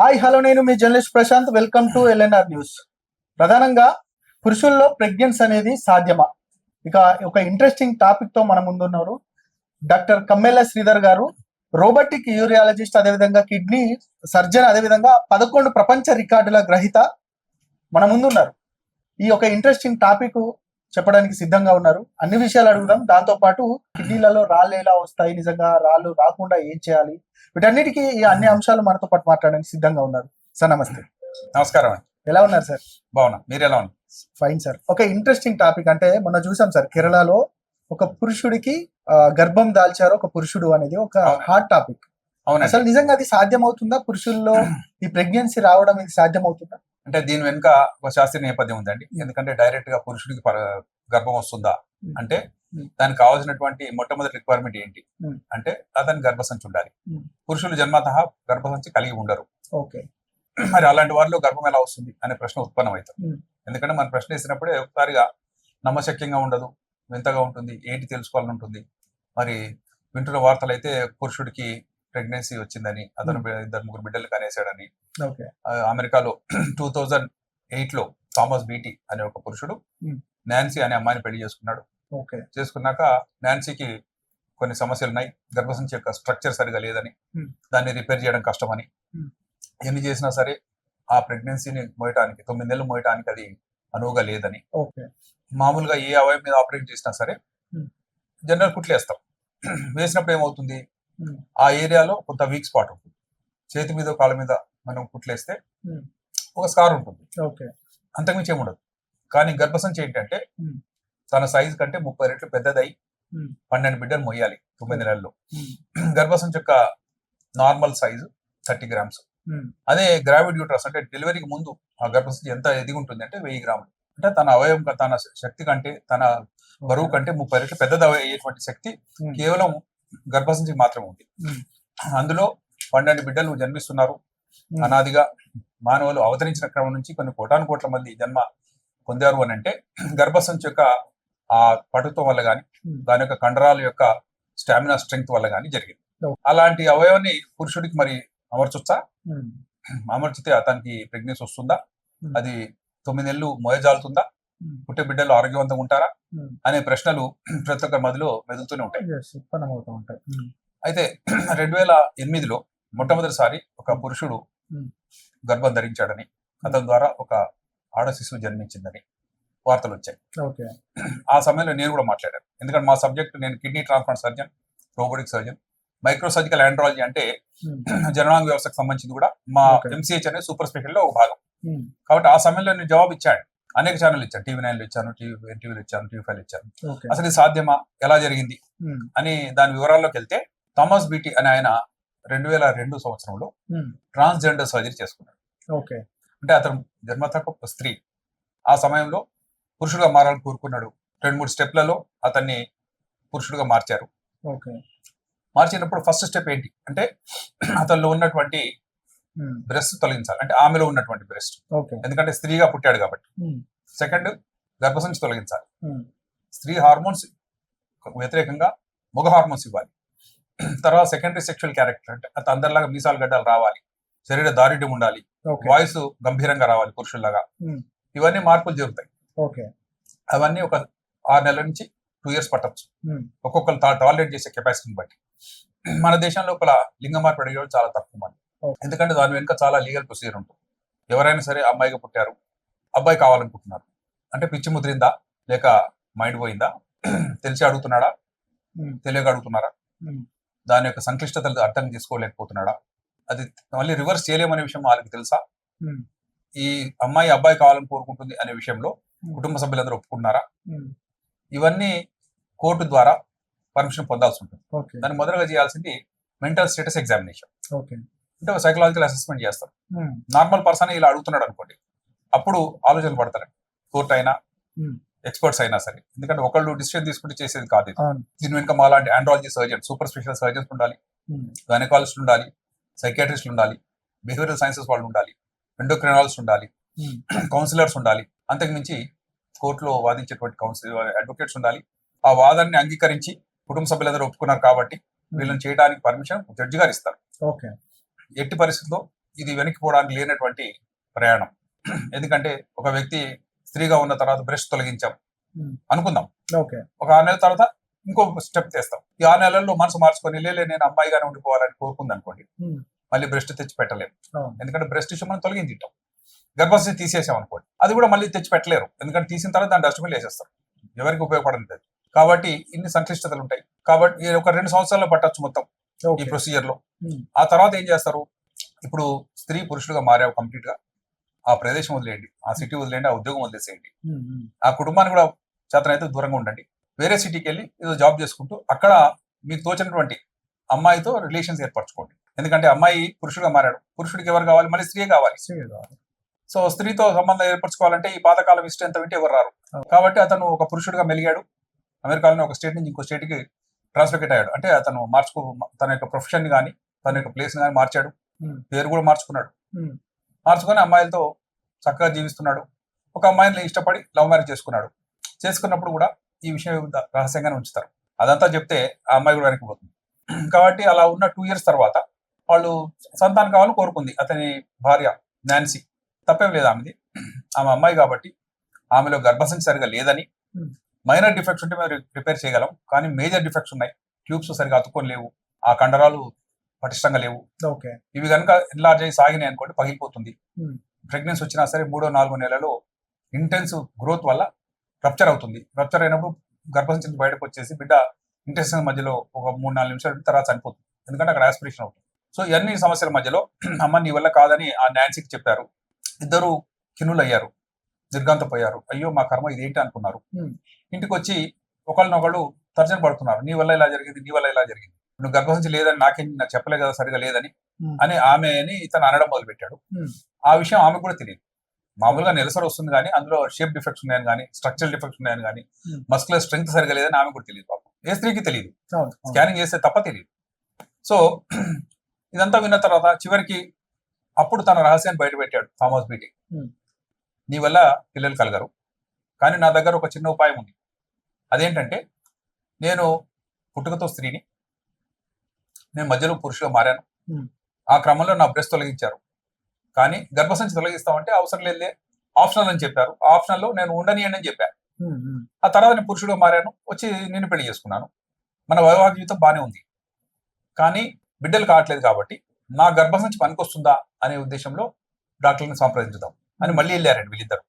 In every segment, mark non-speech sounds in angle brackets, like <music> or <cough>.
Hi hello నేను మీ journalist Prashanth. Welcome to LNR news. ప్రధానంగా పురుషుల్లో ప్రెగ్నెన్స్ అనేది సాధ్యమా? ఇక ఒక ఇంట్రెస్టింగ్ టాపిక్తో మన ముందున్నారు. డాక్టర్ కమ్మెల్ల శ్రీధర్ గారు రోబోటిక్ యూరియాలజిస్ట్ అదేవిధంగా కిడ్నీ సర్జన్ అదేవిధంగా పదకొండు ప్రపంచ రికార్డుల గ్రహీత మన ముందున్నారు. ఈ ఒక ఇంట్రెస్టింగ్ టాపిక్ చెప్పడానికి సిద్ధంగా ఉన్నారు. అన్ని విషయాలు అడుగుదాం. దాంతో పాటు కిడ్నీలలో రాళ్ళు ఎలా వస్తాయి? నిజంగా రాళ్ళు రాకుండా ఏం చేయాలి? వీటన్నిటికీ ఈ అన్ని అంశాలు మనతో పాటు మాట్లాడడానికి సిద్ధంగా ఉన్నారు. సార్ నమస్తే. నమస్కారం అండి. ఎలా ఉన్నారు సార్? బాగున్నా. మీరు ఎలా ఉన్నారు? Fine sir. ఒక ఇంట్రెస్టింగ్ టాపిక్ అంటే మొన్న చూసాం సార్ కేరళలో ఒక పురుషుడికి గర్భం దాల్చారు ఒక పురుషుడు అనేది ఒక అవును. Hot topic. అవునండి. అసలు నిజంగా అది సాధ్యమవుతుందా? పురుషుల్లో <clears throat> ఈ ప్రెగ్నెన్సీ రావడం ఇది సాధ్యమవుతుందా? అంటే దీని వెనుక ఒక శాస్త్రీయ నేపథ్యం ఉందండి. ఎందుకంటే డైరెక్ట్గా పురుషుడికి పర- గర్భం వస్తుందా. అంటే. దానికి కావాల్సినటువంటి మొట్టమొదటి రిక్వైర్మెంట్ ఏంటి? Hmm. అంటే అతనికి గర్భసంచి ఉండాలి Hmm. పురుషులు జన్మత గర్భసంచి కలిగి ఉండరు. ఓకే. మరి అలాంటి వారిలో గర్భం ఎలా వస్తుంది అనే ప్రశ్న ఉత్పన్నం అవుతుంది Hmm. ఎందుకంటే మన ప్రశ్న వేసినప్పుడే ఒకసారిగా నమ్మశక్యంగా ఉండదు వింతగా ఉంటుంది ఏంటి తెలుసుకోవాలని ఉంటుంది మరి వింటున్న వార్తలు అయితే పురుషుడికి ప్రెగ్నెన్సీ వచ్చిందని అతను ఇద్దరు ముగ్గురు బిడ్డలు ఆ, అమెరికాలో టూ థౌజండ్ ఎయిట్లో థామస్ బీటీ అనే ఒక పురుషుడు Hmm. నాన్సీ అనే అమ్మాయిని పెళ్ళి చేసుకున్నాడు. ఓకే చేసుకున్నాక నాన్సీకి కొన్ని సమస్యలు ఉన్నాయి గర్భసంచి యొక్క స్ట్రక్చర్ సరిగా లేదని. దాన్ని రిపేర్ చేయడం కష్టమని. ఎన్ని చేసినా సరే ఆ ప్రెగ్నెన్సీని మోయటానికి తొమ్మిది నెలలు మోయటానికి అది అనువుగా లేదని ఓకే మామూలుగా ఏ అవయం మీద ఆపరేట్ చేసినా సరే. జనరల్ కుట్లేస్తాం వేసినప్పుడు ఏమవుతుంది. ఆ ఏరియాలో కొంత వీక్ స్పాట్ ఉంటుంది చేతి మీద కాళ్ళ మీద మనం కుట్లేస్తే. ఒక స్కార్ ఉంటుంది ఓకే అంతకుమించి ఏముండదు కానీ గర్భసంచి ఏంటంటే. తన సైజ్ కంటే ముప్పై రెట్లు పెద్దదై. పన్నెండు బిడ్డలు మొయ్యాలి తొమ్మిది నెలల్లో. గర్భసంచి యొక్క నార్మల్ సైజు థర్టీ గ్రామ్స్. అదే గ్రావిడ్ యూట్రస్ అంటే డెలివరీకి ముందు ఆ గర్భసంచి ఎంత ఎదిగి ఉంటుంది అంటే వెయ్యి గ్రాములు అంటే తన అవయవం తన శక్తి కంటే తన బరువు కంటే ముప్పై రెట్లు పెద్దది అయ్యేటువంటి శక్తి. కేవలం గర్భసంచికి మాత్రమే ఉంది. అందులో పన్నెండు బిడ్డలు జన్మిస్తున్నారు. అనాదిగా మానవులు అవతరించిన క్రమం నుంచి కొన్ని కోటాను కోట్ల మంది జన్మ పొందారు అని అంటే గర్భసంచి యొక్క ఆ పటుత్వం వల్ల కానీ Hmm. దాని యొక్క కండరాల యొక్క స్టామినా స్ట్రెంగ్త్ వల్ల కానీ జరిగింది. అలాంటి అవయవాన్ని పురుషుడికి మరి అమర్చొచ్చా Hmm. <clears throat> అమర్చితే అతనికి ప్రెగ్నెన్సీ వస్తుందా Hmm. అది తొమ్మిది నెలలు మోయజాలుతుందా. పుట్టే బిడ్డలు ఆరోగ్యవంతంగా ఉంటారా. అనే ప్రశ్నలు <clears throat> ప్రతి ఒక్క మదిలో మెదులుతూనే ఉంటాయి. అయితే <clears throat> రెండు వేల ఎనిమిదిలో మొట్టమొదటిసారి ఒక పురుషుడు. గర్భం ధరించాడని అతని ద్వారా ఒక ఆడ శిశువు జన్మించిందని వార్తలు వచ్చాయి ఓకే. ఆ సమయంలో నేను కూడా మాట్లాడాను. ఎందుకంటే మా సబ్జెక్ట్ నేను kidney transplant surgeon robotic surgeon microsurgical andrology అంటే Hmm. జననాంగ వ్యవస్థకు సంబంధించి కూడా మా. ఎంసీహెచ్ అనేది సూపర్ స్పెషల్లో ఒక భాగం. Hmm. కాబట్టి ఆ సమయంలో నేను జవాబు ఇచ్చాను. అనేక ఛానల్ ఇచ్చాను. టీవీ నైన్లో ఇచ్చాను టీవీ ఎన్టీవీలో ఇచ్చాను టీవీ ఫైవ్ ఇచ్చాను. అసలు ఇది సాధ్యమా? ఎలా జరిగింది? Hmm. అని దాని వివరాల్లోకి వెళ్తే థామస్ బీటీ అని ఆయన రెండు వేల రెండు సంవత్సరంలో. ట్రాన్స్జెండర్ సర్జరీ చేసుకున్నాడు. ఓకే. అంటే అతను జన్మతకు స్త్రీ. ఆ సమయంలో పురుషుడుగా మారాలని కోరుకున్నాడు. రెండు మూడు స్టెప్లలో అతన్ని పురుషుడుగా మార్చారు. మార్చినప్పుడు ఫస్ట్ స్టెప్ ఏంటి? అంటే అతనిలో ఉన్నటువంటి Hmm. బ్రెస్ట్ తొలగించాలి. అంటే ఆమెలో ఉన్నటువంటి బ్రెస్ట్. ఎందుకంటే స్త్రీగా పుట్టాడు కాబట్టి. Hmm. సెకండ్ గర్భసంచి తొలగించాలి. Hmm. స్త్రీ హార్మోన్స్ వ్యతిరేకంగా మగ హార్మోన్స్ ఇవ్వాలి. తర్వాత సెకండరీ సెక్షువల్ క్యారెక్టర్ అంటే అత అందరిలాగా మీసాలు గడ్డలు రావాలి. శరీర దారిడ్యం ఉండాలి. వాయిస్ గంభీరంగా రావాలి పురుషుల్లాగా. ఇవన్నీ మార్పులు జరుగుతాయి. ఓకే అవన్నీ ఒక ఆరు నెలల నుంచి టూ ఇయర్స్ పట్టచ్చు. ఒక్కొక్కరు టాలరేట్ చేసే కెపాసిటీని బట్టి మన దేశం లోపల లింగ మార్పు అడిగే వాళ్ళు చాలా తక్కువ మంది. ఎందుకంటే దాని వెనుక చాలా లీగల్ ప్రొసీజర్ ఉంటుంది ఎవరైనా సరే అమ్మాయిగా పుట్టారు అబ్బాయి కావాలనుకుంటున్నారు అంటే పిచ్చి ముదిరిందా లేక మైండ్ పోయిందా <clears throat> తెలిసి అడుగుతున్నాడా. తెలియక అడుగుతున్నారా. దాని యొక్క సంక్లిష్టతలు అర్థం చేసుకోలేకపోతున్నాడా అది మళ్ళీ రివర్స్ చేయలేమనే విషయం వాళ్ళకి తెలుసా. ఈ అమ్మాయి అబ్బాయి కావాలని కోరుకుంటుంది అనే విషయంలో. కుటుంబ సభ్యులందరూ ఒప్పుకున్నారా. ఇవన్నీ కోర్టు ద్వారా పర్మిషన్ పొందాల్సి ఉంటుంది. దాన్ని మొదటగా చేయాల్సింది మెంటల్ స్టేటస్ ఎగ్జామినేషన్. అంటే సైకలాజికల్ అసెస్మెంట్ చేస్తారు. నార్మల్ పర్సన్ ఇలా అడుగుతున్నాడు అనుకోండి అప్పుడు ఆలోచనలు పడతారు. కోర్టు అయినా. ఎక్స్పర్ట్స్ అయినా సరే. ఎందుకంటే ఒకళ్ళు డిసిషన్ తీసుకుంటే చేసేది కాదు దీని వెనుక మాలాంటి andrology surgeon super special surgeons ఉండాలి. గైనకాలజిస్ట్ ఉండాలి. సైకాట్రిస్ట్ ఉండాలి. బిహేవియరల్ సైన్సెస్ వాళ్ళు ఉండాలి. ఎండోక్రినాలజిస్ట్ ఉండాలి. కౌన్సిలర్స్ ఉండాలి. అంతకుమించి కోర్టులో వాదించేటువంటి కౌన్సిల్ అడ్వకేట్స్ ఉండాలి. ఆ వాదాన్ని అంగీకరించి కుటుంబ సభ్యులందరూ ఒప్పుకున్నారు కాబట్టి వీళ్ళని చేయడానికి పర్మిషన్ జడ్జి గారు ఇస్తారు. ఓకే. ఎట్టి పరిస్థితుల్లో ఇది వెనక్కి పోవడానికి లేనటువంటి ప్రయాణం. ఎందుకంటే ఒక వ్యక్తి స్త్రీగా ఉన్న తర్వాత బ్రష్ తొలగించాం. అనుకుందాం. ఓకే. ఒక ఆరు నెలల తర్వాత ఇంకో స్టెప్ తెస్తాం. ఈ ఆరు నెలల్లో మనసు మార్చుకొని లేలే నేను అమ్మాయిగానే ఉండిపోవాలని కోరుకుంది అనుకోండి. మళ్ళీ బ్రెస్ట్ తెచ్చి పెట్టలేము. ఎందుకంటే బ్రెస్ట్ టిష్యూ మనం తొలగించి గర్భాశయ తీసేసాం అనుకోండి. అది కూడా మళ్ళీ తెచ్చి పెట్టలేరు ఎందుకంటే తీసిన తర్వాత దాని డస్ట్బిన్ వేసేస్తారు. ఎవరికి ఉపయోగపడదు అది. కాబట్టి ఇన్ని సంక్లిష్టతలు ఉంటాయి. కాబట్టి ఒక రెండు సంవత్సరాల్లో పట్టొచ్చు మొత్తం ఈ ప్రొసీజర్లో. ఆ తర్వాత ఏం చేస్తారు? ఇప్పుడు స్త్రీ పురుషుడుగా మారావు కంప్లీట్గా ఆ ప్రదేశం వదిలేయండి. ఆ సిటీ వదిలేయండి. ఆ ఉద్యోగం వదిలేసేయండి. ఆ కుటుంబాన్ని కూడా చేతనైతే దూరంగా ఉండండి. వేరే సిటీకి వెళ్ళి ఏదో జాబ్ చేసుకుంటూ అక్కడ మీకు తోచినటువంటి అమ్మాయితో రిలేషన్స్ ఏర్పరచుకోండి. ఎందుకంటే అమ్మాయి పురుషుడుగా మారాడు. పురుషుడికి ఎవరు కావాలి? మళ్ళీ స్త్రీ కావాలి. స్త్రీ కావాలి. సో స్త్రీతో సంబంధం ఏర్పరచుకోవాలంటే ఈ పాతకాలం హిస్టరీ ఎంత వింటే ఎవరు రారు. కాబట్టి అతను ఒక పురుషుడిగా మెలిగాడు. అమెరికాలోని ఒక స్టేట్ నుంచి ఇంకో స్టేట్కి ట్రాన్స్ఫర్కేట్ అయ్యాడు. అంటే అతను మార్చుకో తన యొక్క ప్రొఫెషన్ కానీ తన యొక్క ప్లేస్ కానీ మార్చాడు. పేరు కూడా మార్చుకున్నాడు. మార్చుకొని అమ్మాయిలతో చక్కగా జీవిస్తున్నాడు. ఒక అమ్మాయిని ఇష్టపడి లవ్ మ్యారేజ్ చేసుకున్నాడు. చేసుకున్నప్పుడు కూడా ఈ విషయం రహస్యంగానే ఉంచుతారు. అదంతా చెప్తే ఆ అమ్మాయి కూడా వెనక్కి పోతుంది. కాబట్టి అలా ఉన్న టూ ఇయర్స్ తర్వాత వాళ్ళు సంతానం కావాలని కోరుకుంది. అతని భార్య నాన్సీ. తప్పేం లేదు ఆమెది. ఆమె అమ్మాయి కాబట్టి ఆమెలో గర్భసంచి సరిగా లేదని Hmm. మైనర్ డిఫెక్ట్స్ ఉంటే మేము రిపేర్ చేయగలం. కానీ మేజర్ డిఫెక్ట్స్ ఉన్నాయి. ట్యూబ్స్ సరిగా అతుక్కొని లేవు. ఆ కండరాలు పటిష్టంగా లేవు. ఓకే. ఇవి కనుక ఎన్లార్జ్ అయ్యి సాగినాయి అనుకోండి పగిలిపోతుంది. Hmm. ప్రెగ్నెన్సీ వచ్చినా సరే మూడో నాలుగో నెలలో ఇంటెన్స్ గ్రోత్ వల్ల రప్చర్ అవుతుంది. రప్చర్ అయినప్పుడు గర్భసంచి బయటకు వచ్చేసి బిడ్డ ఇంటెన్షన్ మధ్యలో ఒక మూడు నాలుగు నిమిషాలు తర్వాత చనిపోతుంది. ఎందుకంటే అక్కడ ఆస్పిరేషన్ అవుతుంది. సో ఇవన్నీ సమస్యల మధ్యలో <clears throat> అమ్మ నీ వల్ల కాదని ఆ నాన్సీకి చెప్పారు. ఇద్దరు కిన్నులు అయ్యారు నిర్గాంతపోయారు అయ్యో మా కర్మ ఇదేంటి అనుకున్నారు. ఇంటికి వచ్చి ఒకళ్ళనొకళ్ళు తర్జన పడుతున్నారు నీ వల్ల ఇలా జరిగింది నీ వల్ల ఇలా జరిగింది నువ్వు గర్భసంచి లేదని నాకేం నాకు చెప్పలే కదా సరిగా లేదని. అని ఆమెని ఇతను అనడం మొదలు పెట్టాడు. ఆ విషయం ఆమె కూడా తెలియదు మామూలుగా నెలసరి వస్తుంది కానీ అందులో షేప్ డిఫెక్ట్స్ ఉన్నాయని కానీ స్ట్రక్చరల్ డిఫెక్ట్స్ ఉన్నాయని కానీ. మస్కులర్ స్ట్రెంగ్త్ సరిగా లేదని ఆమె కూడా తెలియదు పాపం ఏ స్త్రీకి తెలియదు. స్కానింగ్ చేస్తే తప్ప తెలియదు సో <clears throat> ఇదంతా విన్న తర్వాత చివరికి అప్పుడు తన రహస్యాన్ని బయట పెట్టాడు థామస్ బీటీ Hmm. నీ వల్ల పిల్లలు కలగరు. కానీ నా దగ్గర ఒక చిన్న ఉపాయం ఉంది. అదేంటంటే నేను పుట్టుకతో స్త్రీని నేను మధ్యలో పురుషుగా మారాను. Hmm. ఆ క్రమంలో నా బ్రెస్ట్ తొలగించారు. కానీ గర్భసంచి తొలగిస్తామంటే అవసరం లేదే ఆప్షనల్ అని చెప్పారు. ఆప్షనల్లో నేను ఉండనియండి అని చెప్పాను ఉమ్, ఉమ్. ఆ తర్వాత నేను పురుషుడుగా మారాను. వచ్చి నేను పెళ్ళి చేసుకున్నాను. మన వైవాహిక జీవితం బాగానే ఉంది. కానీ బిడ్డలు కావట్లేదు కాబట్టి నా గర్భసంచి పనికొస్తుందా అనే ఉద్దేశంలో డాక్టర్ని సంప్రదించుదాం అని మళ్ళీ వెళ్ళారండి వీళ్ళిద్దరు.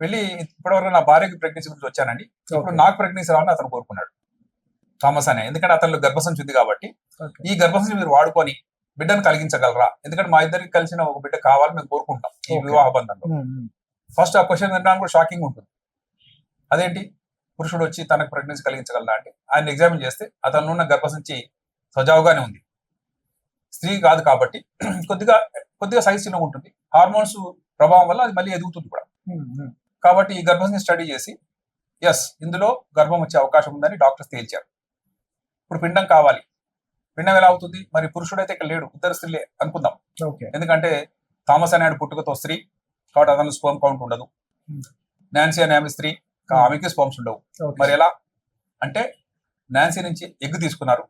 వెళ్ళి ఇప్పటివరకు నా భార్యకి ప్రెగ్నెన్సీ గురించి వచ్చానండి ఇప్పుడు. నాకు ప్రెగ్నెన్సీ రావాలని అతను కోరుకున్నాడు థామస్ అనే ఎందుకంటే అతనిలో గర్భసంచి ఉంది కాబట్టి. ఈ గర్భసంచి మీరు వాడుకొని బిడ్డను కలిగించగలరా ఎందుకంటే మా ఇద్దరికి కలిసిన ఒక బిడ్డ కావాలని మేము కోరుకుంటాం ఈ. వివాహ బంధంలో. ఫస్ట్ ఆ క్వశ్చన్ వినడానికి కూడా షాకింగ్ ఉంటుంది అదేంటి పురుషుడు వచ్చి తనకు ప్రెగ్నెన్సీ కలిగించగలరా అంటే ఆయన ఎగ్జామిన్ చేస్తే అతను ఉన్న గర్భసంచి సజావుగానే ఉంది స్త్రీ కాదు కాబట్టి <clears throat> కొద్దిగా కొద్దిగా సైజ్ చిన్నగా ఉంటుంది. హార్మోన్స్ ప్రభావం వల్ల అది మళ్ళీ ఎదుగుతుంది కూడా. కాబట్టి ఈ గర్భసంచి స్టడీ చేసి ఎస్ ఇందులో గర్భం వచ్చే అవకాశం ఉందని డాక్టర్స్ తేల్చారు. ఇప్పుడు పిండం కావాలి. పిండం ఎలా అవుతుంది? మరి పురుషుడైతే ఇక్కడ లేడు ఇద్దరు స్త్రీలే అనుకుందాం. ఓకే. ఎందుకంటే థామస్ అనే పుట్టుకతో స్త్రీ కాబట్టి అతను స్పోమ్ కౌంట్ ఉండదు. నాన్సీ అనే ఆమె స్త్రీ. ఆమెకి స్పోమ్స్ ఉండవు. మరి ఎలా? అంటే నాన్సీ నుంచి ఎగ్ తీసుకున్నారు.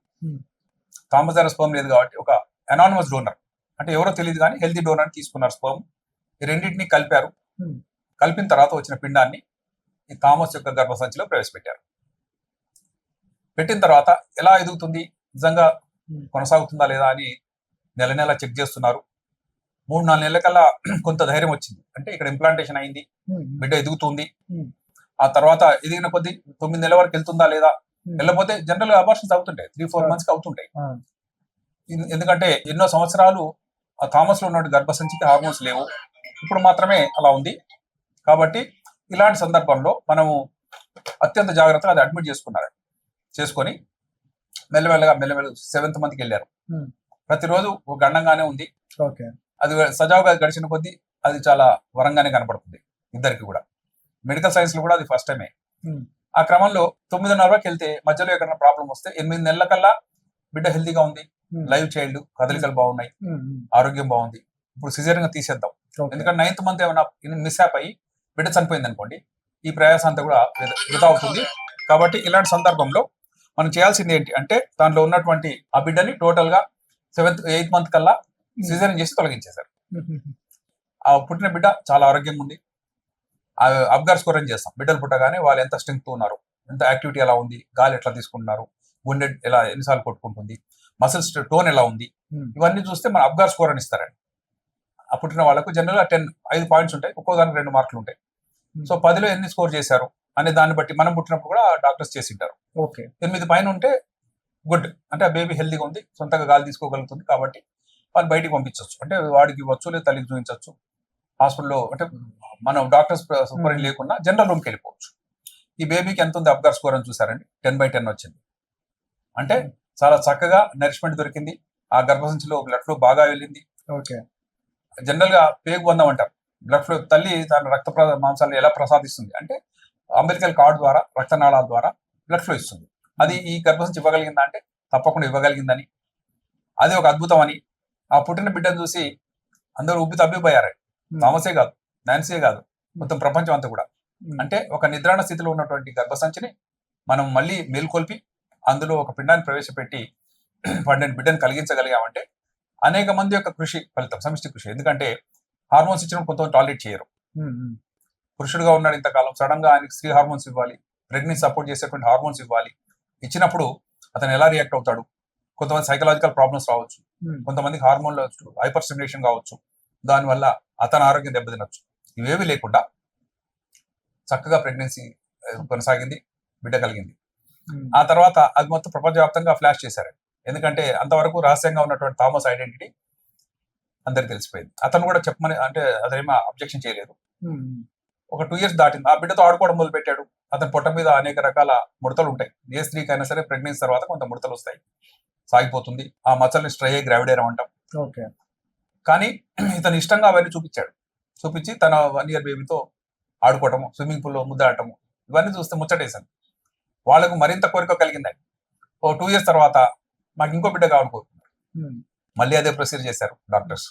థామస్ దగ్గర స్పోమ్ లేదు కాబట్టి ఒక అనానమస్ డోనర్ అంటే ఎవరో తెలియదు కానీ హెల్తీ డోనర్ తీసుకున్నారు స్పోమ్ ఈ రెండింటిని కలిపారు. Hmm. కలిపిన తర్వాత వచ్చిన పిండాన్ని ఈ థామస్ యొక్క గర్భసంచిలో ప్రవేశపెట్టారు. పెట్టిన తర్వాత ఎలా ఎదుగుతుంది? నిజంగా Hmm. కొనసాగుతుందా లేదా అని నెల నెల చెక్ చేస్తున్నారు. మూడు నాలుగు నెలల కల్లా <clears throat> కొంత ధైర్యం వచ్చింది. అంటే ఇక్కడ ఇంప్లాంటేషన్ అయింది. ఉమ్. బిడ్డ ఎదుగుతుంది. Hmm. ఆ తర్వాత ఎదిగిన కొద్ది తొమ్మిది నెలల వరకు వెళ్తుందా లేదా? Hmm. వెళ్ళకపోతే జనరల్ అబార్షన్స్ అవుతుంటాయి. Three four. మంత్స్కి అవుతుంటాయి. ఎందుకంటే ఎన్నో సంవత్సరాలు ఆ థామస్లో ఉన్న గర్భసంచికి హార్మోన్స్ లేవు. ఇప్పుడు మాత్రమే అలా ఉంది. కాబట్టి ఇలాంటి సందర్భంలో మనము అత్యంత జాగ్రత్తగా అది అడ్మిట్ చేసుకున్నారు. చేసుకొని మెల్లమెల్లగా మెల్లమెల్ల సెవెంత్ మంత్కి వెళ్ళారు. ప్రతిరోజు ఒక గండంగానే ఉంది. ఓకే. అది సజావుగా గడిచిన కొద్దీ అది చాలా వరంగానే కనపడుతుంది ఇద్దరికి కూడా. మెడికల్ సైన్స్లో కూడా అది ఫస్ట్ టైమే. ఆ క్రమంలో తొమ్మిదిన్నర వరకు వెళ్తే మధ్యలో ఎక్కడైనా ప్రాబ్లం వస్తే ఎనిమిది నెలల కల్లా బిడ్డ హెల్తీగా ఉంది. లైవ్ చైల్డ్ కదలికలు బాగున్నాయి. ఉమ్, ఉమ్. ఆరోగ్యం బాగుంది. ఇప్పుడు సిజేరియన్గా తీసేద్దాం. ఎందుకంటే నైన్త్ మంత్ ఏమైనా మిస్హాప్ అయ్యి బిడ్డ చనిపోయింది అనుకోండి ఈ ప్రయాసం అంతా కూడా వృధా- అవుతుంది. కాబట్టి ఇలాంటి సందర్భంలో మనం చేయాల్సింది ఏంటి అంటే దాంట్లో ఉన్నటువంటి ఆ బిడ్డని టోటల్గా సెవెంత్ ఎయిత్ మంత్ కల్లా సిజరీన్ చేసి తొలగించేశారు. ఆ పుట్టిన బిడ్డ చాలా ఆరోగ్యంగా ఉంది. ఆ అబ్గార్ స్కోర్ చేస్తాం? బిడ్డలు పుట్టగానే వాళ్ళు ఎంత స్ట్రెంగ్త్ ఉన్నారు? ఎంత యాక్టివిటీ ఎలా ఉంది? గాలి ఎట్లా తీసుకుంటున్నారు? గుండె ఎలా ఎన్నిసార్లు కొట్టుకుంటుంది? మసిల్స్ టోన్ ఎలా ఉంది? ఇవన్నీ చూస్తే మన అబ్గార్ స్కోర్ అని ఇస్తారండి. ఆ పుట్టిన వాళ్ళకు జనరల్గా టెన్ ఐదు పాయింట్స్ ఉంటాయి. ఒక్కో దానికి రెండు మార్కులు ఉంటాయి. సో పదిలో ఎన్ని స్కోర్ చేశారు? అనే దాన్ని బట్టి మనం పుట్టినప్పుడు కూడా డాక్టర్స్ చేసి ఉంటారు ఓకే. ఎనిమిది పైన ఉంటే గుడ్ అంటే ఆ బేబీ హెల్తీగా ఉంది సొంతగా గాలి తీసుకోగలుగుతుంది కాబట్టి వాళ్ళు బయటికి పంపించవచ్చు అంటే వాడికి ఇవ్వచ్చు లేదా తల్లికి చూపించవచ్చు హాస్పిటల్లో అంటే మనం డాక్టర్స్ సూపర్ Hmm. లేకుండా జనరల్ రూమ్కి వెళ్ళిపోవచ్చు. ఈ బేబీకి ఎంత ఉంది అబ్గార్ స్కోర్ అని చూసారండి? టెన్ బై టెన్ వచ్చింది. అంటే చాలా చక్కగా నరిష్మెంట్ దొరికింది. ఆ గర్భసంచిలో బ్లడ్ ఫ్లో బాగా వెళ్ళింది. ఓకే. జనరల్గా పేగు బంధం అంటారు బ్లడ్ ఫ్లో తల్లి తన రక్త ప్ర- మాంసాలను ఎలా ప్రసాదిస్తుంది అంటే అంబెలికల్ కార్డ్ ద్వారా రక్తనాళాల ద్వారా బ్లడ్ ఫ్లో ఇస్తుంది. అది ఈ గర్భసంచి ఇవ్వగలిగిందా అంటే తప్పకుండా ఇవ్వగలిగిందని. అది ఒక అద్భుతం అని ఆ పుట్టిన బిడ్డను చూసి అందరూ ఉబ్బి తబ్బిపోయారు. థామసే కాదు నాన్సీ కాదు మొత్తం ప్రపంచం అంతా కూడా. అంటే ఒక నిద్రాణ స్థితిలో ఉన్నటువంటి గర్భసంచిని మనం మళ్ళీ మేల్కొల్పి అందులో ఒక పిండాన్ని ప్రవేశపెట్టి <clears throat> పండిన బిడ్డను కలిగించగలిగామంటే అనేక మంది యొక్క కృషి ఫలితం సమిష్టి కృషి. ఎందుకంటే హార్మోన్స్ ఇచ్చిన కొంత టాలరేట్ చేయరు. పురుషుడుగా ఉన్నాడు ఇంతకాలం సడన్గా ఆయనకి స్త్రీ హార్మోన్స్ ఇవ్వాలి ప్రెగ్నెన్సీ సపోర్ట్ చేసేటువంటి హార్మోన్స్ ఇవ్వాలి. ఇచ్చినప్పుడు అతను ఎలా రియాక్ట్ అవుతాడు? కొంతమంది సైకలాజికల్ ప్రాబ్లమ్స్ రావచ్చు. కొంతమందికి హార్మోన్ల హైపర్ స్టిమ్యులేషన్ కావచ్చు. దానివల్ల అతని ఆరోగ్యం దెబ్బతినొచ్చు. ఇవేవి లేకుండా చక్కగా ప్రెగ్నెన్సీ కొనసాగింది బిడ్డ కలిగింది. ఆ తర్వాత అది మొత్తం ప్రపంచవ్యాప్తంగా ఫ్లాష్ చేశారు. ఎందుకంటే అంతవరకు రహస్యంగా ఉన్నటువంటి థామస్ ఐడెంటిటీ అందరికి తెలిసిపోయింది. అతను కూడా చెప్పమని అంటే అతనేమో అబ్జెక్షన్ చేయలేదు. ఒక టూ ఇయర్స్ దాటింది. ఆ బిడ్డతో ఆడుకోవడం మొదలు పెట్టాడు అతని పొట్ట మీద అనేక రకాల ముడతలు ఉంటాయి. ఏ స్త్రీకి అయినా సరే ప్రెగ్నెన్సీ తర్వాత కొంత ముడతలు వస్తాయి. సాగిపోతుంది. ఆ మచ్చల్ని స్ట్రై అయ్యి గ్రావిడేరం అంటాం ఓకే. కానీ ఇతను ఇష్టంగా అవన్నీ చూపించాడు. చూపించి తన వన్ ఇయర్ బేబీతో ఆడుకోవటము స్విమ్మింగ్ పూల్లో ముద్దాడటము ఇవన్నీ చూస్తే ముచ్చటేశాను. వాళ్ళకు మరింత కోరిక కలిగిందండి. ఓ టూ ఇయర్స్ తర్వాత మాకు ఇంకో బిడ్డ కావాలనుకుంటున్నారు మళ్ళీ అదే ప్రొసీజర్ చేశారు డాక్టర్స్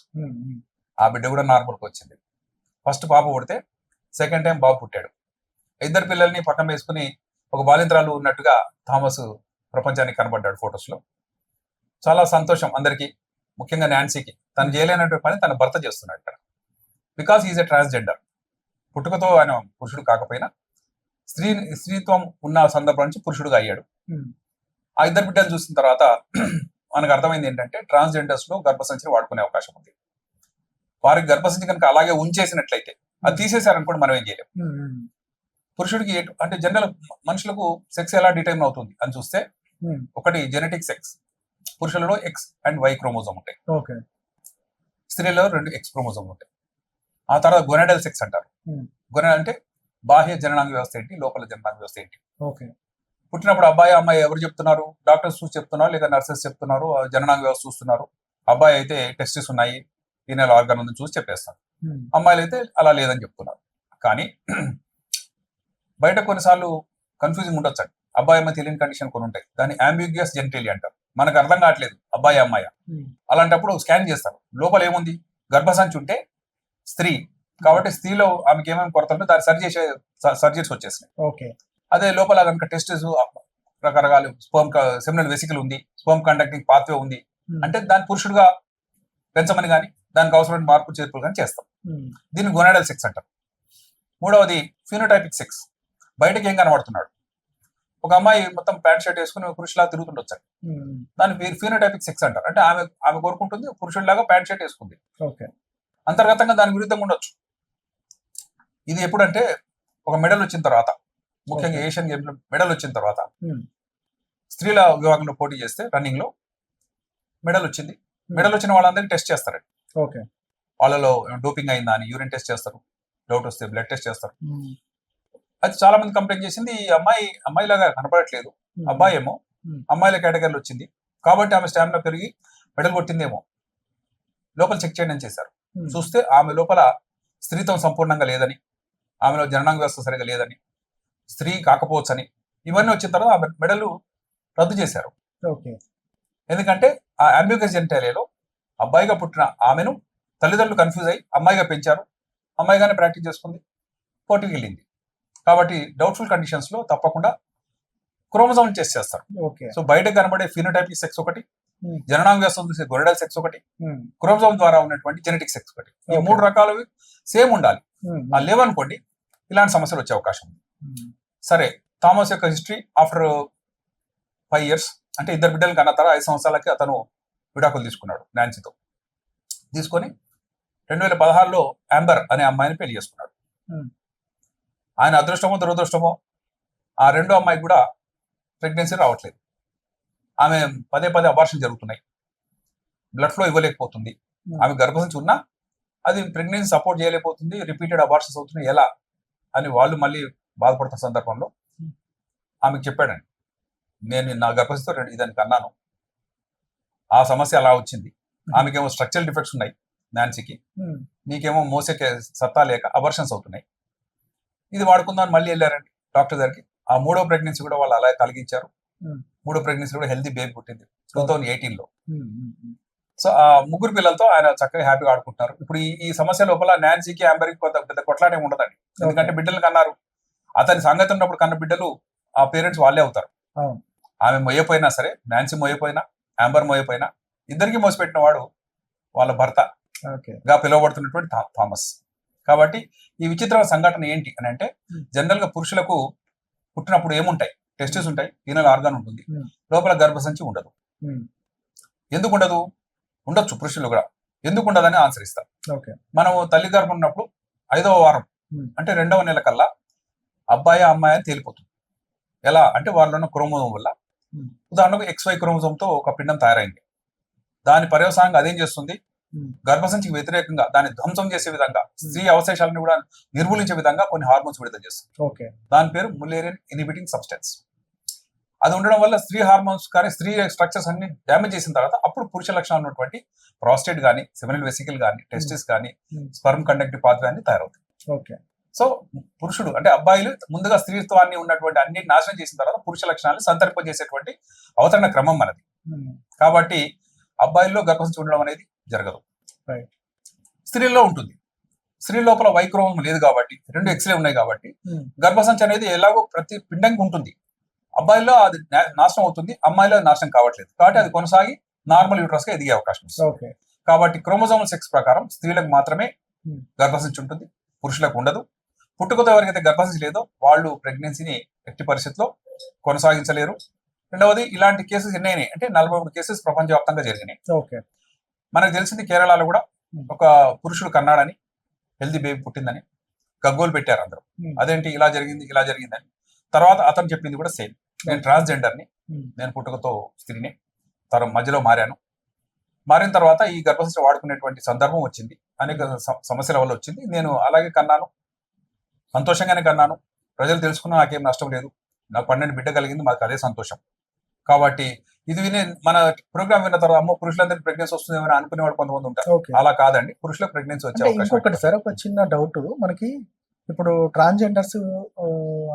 ఆ బిడ్డ కూడా నార్మల్కి వచ్చింది. ఫస్ట్ పాప పుడితే సెకండ్ టైం బాబు పుట్టాడు. ఇద్దరు పిల్లల్ని పక్కన వేసుకుని ఒక బాలింత్రాలు ఉన్నట్టుగా థామస్ ప్రపంచానికి కనబడ్డాడు photos లో. చాలా సంతోషం అందరికీ ముఖ్యంగా నాన్సీకి. తను చేయలేనటువంటి పని తన భర్త చేస్తున్నాడు ఇక్కడ. బికాస్ ఈజ్ ఎ ట్రాన్స్జెండర్ పుట్టుకతో ఆయన పురుషుడు కాకపోయినా స్త్రీ స్త్రీత్వం ఉన్న సందర్భం నుంచి పురుషుడుగా అయ్యాడు. ఆ ఇద్దరు బిడ్డలు చూసిన తర్వాత మనకు అర్థమైంది ఏంటంటే ట్రాన్స్జెండర్స్లో గర్భసంచిని వాడుకునే అవకాశం ఉంది. వారికి గర్భసంచి కనుక అలాగే ఉంచేసినట్లయితే అది తీసేశారనుకోండి మనం ఏం చేయలేం. పురుషుడికి అంటే జనరల్ మనుషులకు సెక్స్ ఎలా డిటైన్ అవుతుంది అని చూస్తే ఒకటి జెనెటిక్ సెక్స్ పురుషులలో ఎక్స్ అండ్ వై క్రోమోజోమ్ ఉంటాయి. స్త్రీలలో రెండు ఎక్స్ క్రోమోజోమ్ ఉంటాయి. ఆ తర్వాత గొనాడల్ సెక్స్ అంటారు. Hmm. గొనాడ్ అంటే బాహ్య జననాంగ వ్యవస్థ ఏంటి? లోపల జననాంగ వ్యవస్థ ఏంటి? ఓకే. పుట్టినప్పుడు అబ్బాయి అమ్మాయి ఎవరు చెప్తున్నారు? డాక్టర్స్ చూసి చెప్తున్నారు లేదా నర్సెస్ చెప్తున్నారు? జననాంగ వ్యవస్థ చూస్తున్నారు. అబ్బాయి అయితే టెస్టిస్ ఉన్నాయి. ఫీనల్ ఆర్గాన్ ఉందని చూసి చెప్పేస్తారు. అమ్మాయిలు అయితే అలా లేదని చెప్తున్నారు. కానీ <clears throat> బయట కొన్నిసార్లు కన్ఫ్యూజింగ్ ఉండొచ్చు అబ్బాయి అమ్మాయి తెలియని కండిషన్ కొన్ని ఉంటాయి. దాన్ని అంబిగ్యూస్ జెనిటేలి అంటారు. మనకు అర్థం కావట్లేదు. అబ్బాయి అమ్మాయి. అలాంటప్పుడు స్కాన్ చేస్తారు. లోపల ఏముంది? గర్భసంచి ఉంటే స్త్రీ కాబట్టి స్త్రీలో ఆమెకి ఏమేమి కొరత ఉంటే దాన్ని సరి చేసే సర్జరీస్ వచ్చేసినాయి. ఓకే. అదే లోపల కనుక టెస్ట్ రకరకాల స్పోమ్ సెమినల్ వెసికల్ ఉంది స్పోమ్ కండక్టింగ్ పాత్వే ఉంది. అంటే దాన్ని పురుషుడుగా పెంచమని కానీ దానికి అవసరమైన మార్పు చేర్పులు కానీ చేస్తాం. దీన్ని గొనాడల్ సెక్స్ అంటారు. మూడవది ఫినోటైపిక్ సెక్స్. బయటకి ఏం కనబడుతున్నాడు? ఒక అమ్మాయి మొత్తం ప్యాంట్ షర్ట్ వేసుకుని పురుషులా తిరుగుతుండొచ్చు దాన్ని ఫినోటైపిక్ సెక్స్ అంటారు. అంటే ఆమె ఆమె కోరుకుంటుంది పురుషుడిలాగా ప్యాంట్ షర్ట్ వేసుకుంది. ఓకే. అంతర్గతంగా దాని విరుద్ధంగా ఉండొచ్చు. ఇది ఎప్పుడంటే ఒక మెడల్ వచ్చిన తర్వాత ముఖ్యంగా ఏషియన్ గేమ్స్లో మెడల్ వచ్చిన తర్వాత Hmm. స్త్రీల విభాగంలో పోటీ చేస్తే రన్నింగ్లో మెడల్ వచ్చింది. మెడల్ వచ్చిన వాళ్ళందరికీ టెస్ట్ చేస్తారు. ఓకే. వాళ్ళలో డోపింగ్ అయిందా అని యూరిన్ టెస్ట్ చేస్తారు. డౌట్ వస్తే బ్లడ్ టెస్ట్ చేస్తారు. అది చాలా మంది కంప్లైంట్ చేసింది ఈ అమ్మాయి అమ్మాయిలాగా కనపడట్లేదు. అబ్బాయి ఏమో Hmm. అమ్మాయిల కేటగిరీలో వచ్చింది. కాబట్టి ఆమె స్టామినా పెరిగి మెడల్ కొట్టిందేమో. లోపల చెక్ చేయడం చేశారు. చూస్తే ఆమె లోపల స్త్రీత్వం సంపూర్ణంగా లేదని ఆమెలో జననాంగ వ్యవస్థ సరిగా లేదని స్త్రీ కాకపోవచ్చని ఇవన్నీ వచ్చిన తర్వాత ఆమె మెడలు రద్దు చేశారు. ఓకే. ఎందుకంటే ఆ అంబ్యూకస్ జెంటాలియాలో అబ్బాయిగా పుట్టిన ఆమెను తల్లిదండ్రులు కన్ఫ్యూజ్ అయ్యి అమ్మాయిగా పెంచారు. అమ్మాయిగానే ప్రాక్టీస్ చేసుకుంది. పోటీకి వెళ్ళింది. కాబట్టి డౌట్ఫుల్ కండిషన్స్లో తప్పకుండా క్రోమోజోమ్ టెస్ట్ చేస్తారు. ఓకే. సో బయట కనబడే ఫినోటైపిక్ సెక్స్ ఒకటి Hmm. జననాంగ వ్యవస్థ చూసే గొరిడల్ సెక్స్ ఒకటి ఉమ్, క్రోమోజోమ్ ద్వారా ఉన్నటువంటి జెనెటిక్ సెక్స్ ఒకటి. ఈ. మూడు రకాలు సేమ్ ఉండాలి. ఉమ్, ఆ లేవనుకోండి ఇలాంటి సమస్యలు వచ్చే అవకాశం ఉంది. సరే థామస్ యొక్క హిస్టరీ ఆఫ్టర్ ఫైవ్ ఇయర్స్ అంటే ఇద్దరు బిడ్డలు కన్న తర్వాత ఐదు సంవత్సరాలకి అతను విడాకులు తీసుకున్నాడు నాన్సీతో. తీసుకొని రెండు వేల పదహారులో అంబర్ అనే అమ్మాయిని పెళ్ళి చేసుకున్నాడు. ఆయన అదృష్టమో దురదృష్టమో ఆ రెండో అమ్మాయికి కూడా ప్రెగ్నెన్సీ రావట్లేదు. ఆమె పదే పదే అబార్షన్ జరుగుతున్నాయి. బ్లడ్ ఫ్లో ఇవ్వలేకపోతుంది. ఆమె గర్భసంచి ఉన్నా అది ప్రెగ్నెన్సీ సపోర్ట్ చేయలేకపోతుంది. రిపీటెడ్ అబార్షన్స్ అవుతున్నాయి. ఎలా? అని వాళ్ళు మళ్ళీ బాధపడుతున్న సందర్భంలో. ఆమెకు చెప్పాడండి. నేను నా గర్భస్థితో రెండు ఇదానికి అన్నాను. ఆ సమస్య అలా వచ్చింది. ఆమెకేమో స్ట్రక్చరల్ డిఫెక్ట్స్ ఉన్నాయి నాన్సీకి. నీకేమో మోసే సత్తా లేక అబర్షన్స్ అవుతున్నాయి. ఇది వాడుకుందామని మళ్ళీ వెళ్ళారండి డాక్టర్ దగ్గరికి ఆ మూడో ప్రెగ్నెన్సీ కూడా వాళ్ళు అలా కలిగించారు. మూడో ప్రెగ్నెన్సీ కూడా హెల్తీ బేబీ పుట్టింది. టూ థౌజండ్ ఎయిటీన్లో. ఉమ్, ఉమ్, ఉమ్. సో ఆ ముగ్గురు పిల్లలతో ఆయన చక్కగా హ్యాపీగా ఆడుకుంటున్నారు ఇప్పుడు ఈ సమస్య లోపల నాన్సీకి అంబర్కి కొంత పెద్ద కొట్లాటే ఉండదండి. ఎందుకంటే బిడ్డలు కన్నారు. అతని సంగతి ఉన్నప్పుడు కన్న బిడ్డలు ఆ పేరెంట్స్ వాళ్ళే అవుతారు. ఆమె మొయ్యపోయినా సరే నాన్సీ మొయ్యపోయినా అంబర్ మొయ్యపోయినా ఇద్దరికి మోసపెట్టిన వాడు వాళ్ళ భర్త ఓకే. గా పిలువబడుతున్నటువంటి థామస్. కాబట్టి ఈ విచిత్రమైన సంఘటన ఏంటి అని అంటే. జనరల్గా పురుషులకు పుట్టినప్పుడు ఏముంటాయి? టెస్టిస్ ఉంటాయి. ఫీనల్ ఆర్గాన్ ఉంటుంది. లోపల గర్భసంచి ఉండదు. ఎందుకు ఉండదు? ఉండొచ్చు పురుషులు కూడా. ఎందుకు ఉండదని ఆన్సర్ ఇస్తారు ఓకే. మనం తల్లి గర్భం ఉన్నప్పుడు ఐదవ వారం. అంటే రెండవ నెల కల్లా అబ్బాయి అమ్మాయి అని తేలిపోతుంది. ఎలా? అంటే వాళ్ళలో ఉన్న క్రోమోజోమ్ వల్ల. ఉదాహరణకు ఎక్స్వై క్రోమోజోమ్తో ఒక పిండం తయారైంది. దాని పర్యవసానంగా అదేం చేస్తుంది. గర్భసంచికి వ్యతిరేకంగా దాన్ని ధ్వంసం చేసే విధంగా స్త్రీ అవశేషాలను కూడా నిర్మూలించే విధంగా కొన్ని హార్మోన్స్ విడుదల చేస్తుంది. ఓకే. దాని పేరు ములేరియన్ ఇనిబిటింగ్ సబ్స్టెన్స్. అది ఉండడం వల్ల స్త్రీ హార్మోన్స్ కానీ స్త్రీ స్ట్రక్చర్స్ అన్ని డ్యామేజ్ చేసిన తర్వాత అప్పుడు పురుష లక్షణాలు ఉన్నటువంటి ప్రాస్టేట్ కానీ సెమినల్ వెసికల్ కానీ టెస్టిస్ కానీ Hmm. స్పర్మ్ కండక్టివ్ పాత్ర అన్ని తయారవుతాయి. ఓకే. సో పురుషుడు అంటే అబ్బాయిలు ముందుగా స్త్రీత్వాన్ని ఉన్నటువంటి అన్ని నాశనం చేసిన తర్వాత పురుష లక్షణాలను సంతరింపజేసేటువంటి అవతరణ క్రమం మనది. ఉమ్, కాబట్టి అబ్బాయిల్లో గర్భసంచి ఉండడం అనేది జరగదు. స్త్రీల్లో ఉంటుంది. స్త్రీ లోపల వైక్రోమం లేదు కాబట్టి రెండు ఎక్స్రే ఉన్నాయి కాబట్టి గర్భసంచి అనేది ఎలాగో ప్రతి పిండంకి ఉంటుంది. అబ్బాయిలో అది నాశనం అవుతుంది అమ్మాయిలో నాశనం కావట్లేదు. కాబట్టి అది కొనసాగి నార్మల్ యూట్రస్గా ఎదిగే అవకాశం ఉంది కాబట్టి క్రోమోజోమల్ సెక్స్ ప్రకారం స్త్రీలకు మాత్రమే. గర్భసంచి ఉంటుంది పురుషులకు ఉండదు. పుట్టుకతో ఎవరికైతే గర్భసంచి లేదో వాళ్ళు ప్రెగ్నెన్సీని ఎట్టి పరిస్థితిలో కొనసాగించలేరు. రెండవది ఇలాంటి కేసెస్ ఎన్నైనాయి? అంటే నలభై మూడు కేసెస్ ప్రపంచవ్యాప్తంగా జరిగినాయి. ఓకే. మనకు తెలిసింది కేరళలో కూడా. ఒక పురుషుడు కన్నాడని హెల్దీ బేబీ పుట్టిందని గగ్గోలు పెట్టారు అందరూ. అదేంటి ఇలా జరిగింది ఇలా జరిగిందని. తర్వాత అతను చెప్పింది కూడా సేమ్. నేను ట్రాన్స్జెండర్ని Hmm. నేను పుట్టుకతో స్త్రీని తరం మధ్యలో మారాను. మారిన తర్వాత ఈ గర్భసంచి వాడుకునేటువంటి సందర్భం వచ్చింది. అనేక సమస్యల వల్ల వచ్చింది. నేను అలాగే కన్నాను. సంతోషంగానే కన్నాను. ప్రజలు తెలుసుకున్నా నాకేం నష్టం లేదు. నాకు పన్నెండు బిడ్డ కలిగింది. మాకు అదే సంతోషం. కాబట్టి ఇది విని మన ప్రోగ్రామ్ విన్న తర్వాత అమ్మో పురుషులందరికీ ప్రెగ్నెన్సీ వస్తుందేమో అని అనుకునే వాళ్ళు కొంతమంది ఉంటారు. అలా కాదండి. పురుషులకు ప్రెగ్నెన్సీ వచ్చే అవకాశం ఇంకొకటి సార్ ఒక చిన్న డౌట్. మనకి ఇప్పుడు ట్రాన్స్జెండర్స్